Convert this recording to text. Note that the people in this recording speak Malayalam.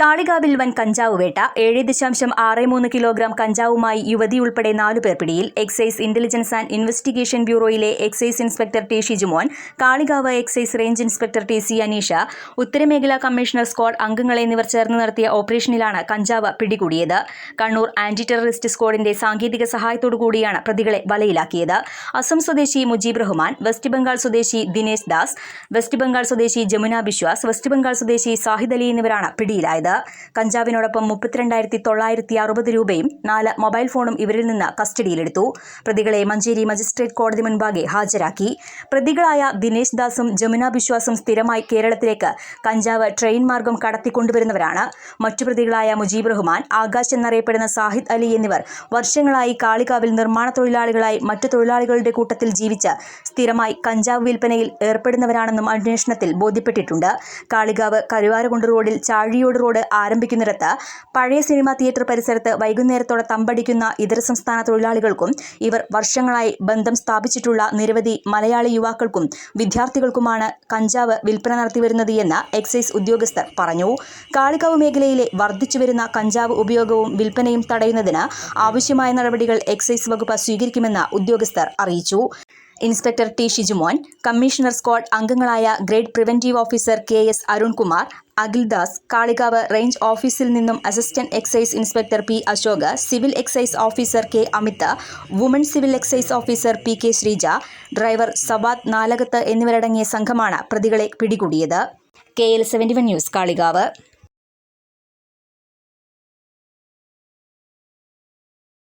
കാളികാവിൽ വൻ കഞ്ചാവ് വേട്ട. ഏഴ് ദശാംശം ആറ് മൂന്ന് കിലോഗ്രാം കഞ്ചാവുമായി യുവതി ഉൾപ്പെടെ നാലു പേർ പിടിയിൽ. Excise intelligence and investigation ബ്യൂറോയിലെ excise inspector T Shijumon Kalikavu excise range inspector T C Aneesha ഉത്തരമേഖലാ commissioner squad അംഗങ്ങൾ എന്നിവർ ചേർന്ന് നടത്തിയ ഓപ്പറേഷനിലാണ് കഞ്ചാവ് പിടികൂടിയത്. കണ്ണൂർ ആന്റി ടെററിസ്റ്റ് സ്ക്വാഡിന്റെ സാങ്കേതിക സഹായത്തോടു കൂടിയാണ് പ്രതികളെ വലയിലാക്കിയത്. അസം സ്വദേശി മുജീബ് റഹ്മാൻ വെസ്റ്റ് ബംഗാൾ സ്വദേശി ദിനേശ് ദാസ് വെസ്റ്റ് ബംഗാൾ സ്വദേശി ജമുന ബിശ്വാസ് വെസ്റ്റ് ബംഗാൾ സ്വദേശി സാഹിദ് അലി എന്നിവരാണ് പിടിയിലായത്. കഞ്ചാവിനോടൊപ്പം മുപ്പത്തിരണ്ടായിരത്തി തൊള്ളായിരത്തി അറുപത് രൂപയും നാല് മൊബൈൽ ഫോണും ഇവരിൽ നിന്ന് കസ്റ്റഡിയിലെടുത്തു. പ്രതികളെ മഞ്ചേരി മജിസ്ട്രേറ്റ് കോടതി മുൻപാകെ ഹാജരാക്കി. പ്രതികളായ ദിനേശ് ദാസും ജമുന ബിശ്വാസും സ്ഥിരമായി കേരളത്തിലേക്ക് കഞ്ചാവ് ട്രെയിൻ മാർഗം കടത്തിക്കൊണ്ടുവരുന്നവരാണ്. മറ്റു പ്രതികളായ മുജീബ് റഹ്മാൻ ആകാശ് എന്നറിയപ്പെടുന്ന സാഹിദ് അലി എന്നിവർ വർഷങ്ങളായി കാളികാവിൽ നിർമ്മാണ തൊഴിലാളികളായി മറ്റു തൊഴിലാളികളുടെ കൂട്ടത്തിൽ ജീവിച്ച് സ്ഥിരമായി കഞ്ചാവ് വിൽപ്പനയിൽ ഏർപ്പെടുന്നവരാണെന്നും അന്വേഷണത്തിൽ ബോധ്യപ്പെട്ടിട്ടുണ്ട്. കാളികാവ് കരുവാരകുണ്ട് റോഡിൽ ചാഴിയോട് റോഡ് ആരംഭിക്കുന്നിടത്ത് പഴയ സിനിമാ തിയേറ്റർ പരിസരത്ത് വൈകുന്നേരത്തോടെ തമ്പടിക്കുന്ന ഇതര സംസ്ഥാന തൊഴിലാളികൾക്കും ഇവർ വർഷങ്ങളായി ബന്ധം സ്ഥാപിച്ചിട്ടുള്ള നിരവധി മലയാളി യുവാക്കൾക്കും വിദ്യാർത്ഥികൾക്കുമാണ് കഞ്ചാവ് വിൽപ്പന നടത്തിവരുന്നത് എന്ന് എക്സൈസ് ഉദ്യോഗസ്ഥർ പറഞ്ഞു. കാളികാവ് മേഖലയിലെ വർദ്ധിച്ചുവരുന്ന കഞ്ചാവ് ഉപയോഗവും വിൽപ്പനയും തടയുന്നതിന് ആവശ്യമായ നടപടികൾ എക്സൈസ് വകുപ്പ് സ്വീകരിക്കുമെന്ന് ഉദ്യോഗസ്ഥർ അറിയിച്ചു. Inspector T Shijumon commissioner squad അംഗങ്ങളായ grade preventive officer K S Arunkumar Akhildas Kalikavu range ഓഫീസിൽ നിന്നും assistant excise inspector P Ashok civil excise officer K Amit woman civil excise officer P K Sreeja driver Savad Nalakath എന്നിവരടങ്ങിയ സംഘമാണ് പ്രതികളെ പിടികൂടിയത്. K L seventy one news Kalikavu.